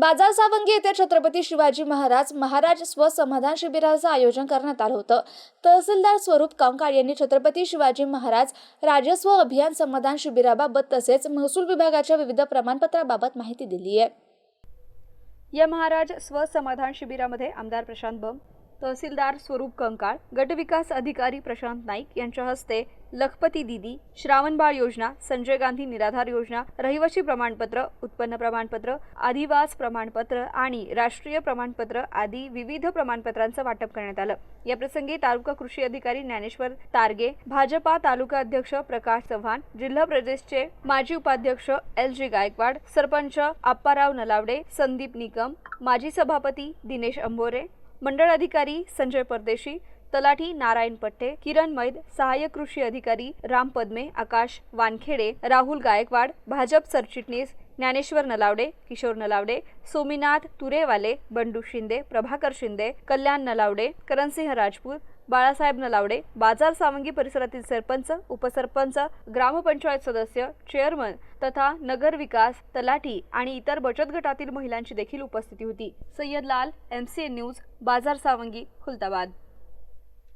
बाजार सावंगी येथे छत्रपती शिवाजी महाराज महाराज स्वसमाधान शिबिराचं आयोजन करण्यात आलं होतं. तहसीलदार स्वरूप कंकाळ यांनी छत्रपती शिवाजी महाराज राजस्व अभियान समाधान शिबिराबाबत तसेच महसूल विभागाच्या विविध प्रमाणपत्राबाबत माहिती दिली आहे. या महाराज स्वसमाधान शिबिरामध्ये आमदार प्रशांत बम तहसीलदार स्वरूप कंकाळ गटविकास अधिकारी प्रशांत नाईक यांच्या हस्ते लखपती दिदी श्रावणबाळ योजना संजय गांधी निराधार योजना रहिवासी प्रमाणपत्र उत्पन्न प्रमाणपत्र आदिवास प्रमाणपत्र आणि राष्ट्रीय प्रमाणपत्र आदी विविध प्रमाणपत्रांचं वाटप करण्यात आलं. याप्रसंगी तालुका कृषी अधिकारी ज्ञानेश्वर तारगे भाजपा तालुका अध्यक्ष प्रकाश चव्हाण जिल्हा प्रदेशचे माजी उपाध्यक्ष एल जी गायकवाड सरपंच आप्पाराव नलावडे संदीप निकम माजी सभापती दिनेश अंभोरे मंडळ अधिकारी संजय परदेशी तलाठी नारायण पट्टे किरण मैद सहाय्यक कृषी अधिकारी राम पद्मे आकाश वानखेडे राहुल गायकवाड भाजप सरचिटणीस ज्ञानेश्वर नलावडे किशोर नलावडे सोमीनाथ तुरेवाले बंडू शिंदे प्रभाकर शिंदे कल्याण नलावडे करणसिंह राजपूत बाळासाहेब नलावडे बाजार सावंगी परिसरातील सरपंच उपसरपंच ग्रामपंचायत सदस्य चेअरमन तथा नगर विकास तलाठी आणि इतर बचत गटातील महिलांची देखील उपस्थिती होती. सय्यद लाल एम सी एन न्यूज बाजार सावंगी खुलताबाद.